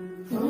Mm-hmm.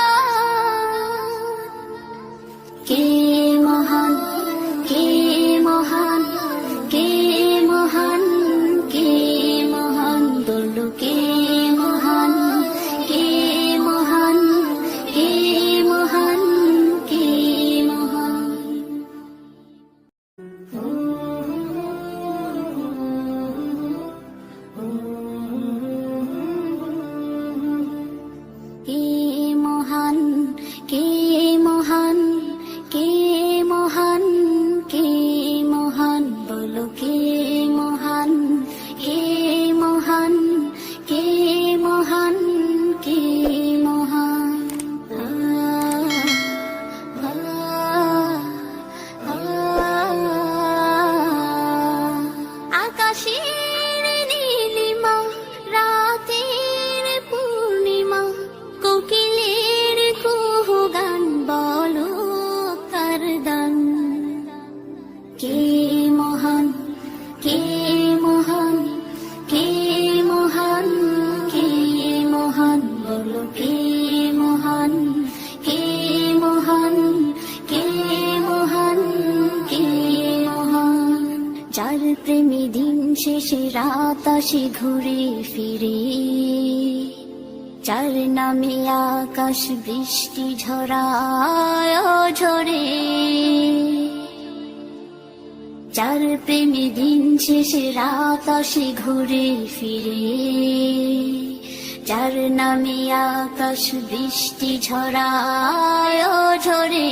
শেষে রাত আসে ঘুরে ফিরে। যার নামে আকাশ বৃষ্টি ঝরায় ঝরে। যার প্রেমে দিন শেষে রাত আসে ঘুরে ফিরে। যার নামে আকাশ বৃষ্টি ঝরায় ঝরে।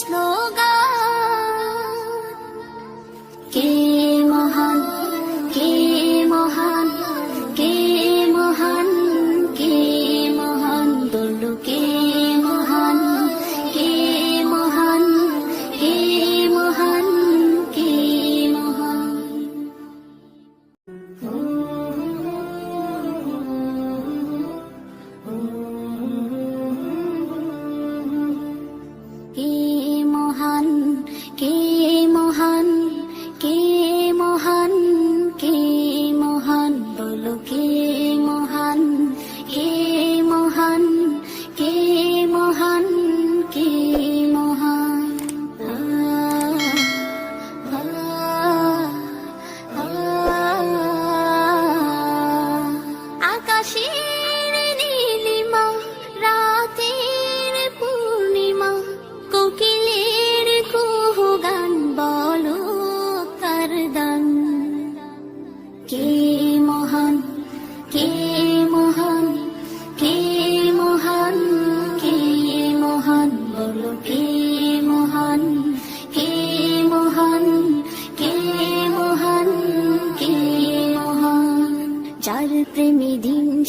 ശ്ലോക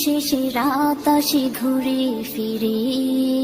শেষে রাত আসে ঘুরে ফিরে।